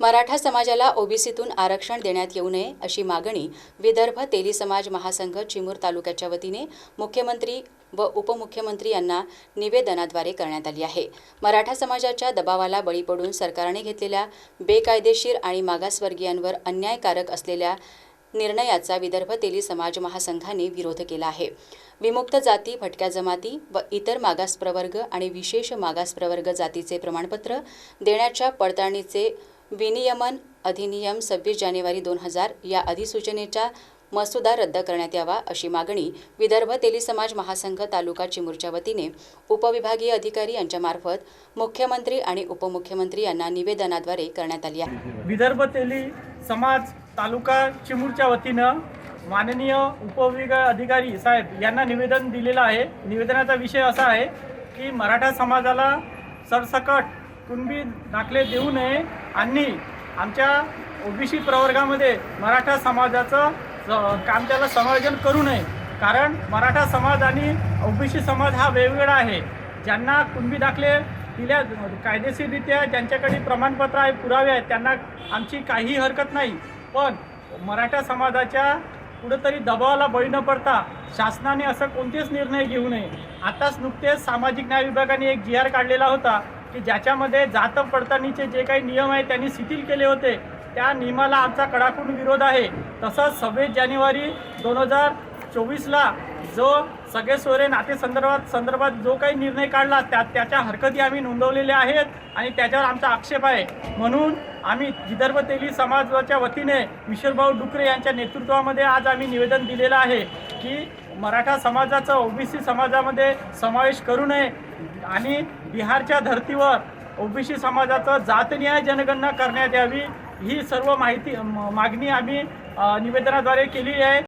मराठा समाजाला ओबीसीतून आरक्षण देण्यात येऊ नये अशी मागणी विदर्भ तेली समाज महासंघ चिमूर तालुक्याच्या वतीने मुख्यमंत्री व उपमुख्यमंत्री यांना निवेदनाद्वारे करण्यात आली आहे. मराठा समाजाच्या दबावाला बळी पडून सरकारने घेतलेल्या बेकायदेशीर आणि मागासवर्गीयांवर अन्यायकारक असलेल्या निर्णयाचा विदर्भ तेली समाज महासंघाने विरोध केला आहे. विमुक्त जाती भटक्या जमाती व इतर मागास प्रवर्ग आणि विशेष मागास प्रवर्ग जातीचे प्रमाणपत्र देण्याच्या पडताळणीचे विनियमन अधिनियम सव्वीस जानेवारी दोन हजार या अधिसूचनेचा मसुदा रद्द करण्यात यावा अशी मागणी विदर्भ तेली समाज महासंघ तालुका चिमूरच्या वतीने उपविभागीय अधिकारी यांच्यामार्फत मुख्यमंत्री आणि उपमुख्यमंत्री यांना निवेदनाद्वारे करण्यात आली आहे. विदर्भ तेली समाज तालुका चिमूरच्या वतीनं माननीय उपविभागीय अधिकारी साहेब यांना निवेदन दिलेलं आहे. निवेदनाचा विषय असा आहे की मराठा समाजाला सरसकट कुणबी दाखले देऊ नये आणि आमच्या ओबीसी प्रवर्गामध्ये मराठा समाजाचं काम त्याला समायोजन करू नये. कारण मराठा समाज आणि ओबीसी समाज हा वेगवेगळा आहे. ज्यांना कुणबी दाखले दिल्या कायदेशीररित्या ज्यांच्याकडे प्रमाणपत्र आहे पुरावे आहेत त्यांना आमची काही हरकत नाही. पण मराठा समाजाच्या कुठंतरी दबावाला बळी न पडता शासनाने असं कोणतेच निर्णय घेऊ नये. आताच नुकतेच सामाजिक न्याय विभागाने एक जी आर काढलेला होता. की ज्याच्यामध्ये जात पडताळणीचे जे काही नियम आहेत त्यांनी शिथिल केले होते. त्या नियमाला आमचा कडाकून विरोध आहे. तसंच सव्वीस जानेवारी दोन हजार चोवीसला जो सगळे सोयरे नातेसंदर्भात संदर्भात जो काही निर्णय काढला त्या त्याच्या हरकती आम्ही नोंदवलेल्या आहेत आणि त्याच्यावर आमचा आक्षेप आहे. म्हणून आम्ही विदर्भ तेली समाजाच्या वतीने विश्वभाऊ डुकरे यांच्या नेतृत्वामध्ये आज आम्ही निवेदन दिलेलं आहे की मराठा समाजाचा ओबीसी समाजामध्ये समावेश करू नये आणि बिहारच्या धर्तीवर ओबीसी समाजाचं जातनिहाय जनगणना करण्यात यावी ही सर्व माहिती मागणी आम्ही निवेदनाद्वारे केली आहे.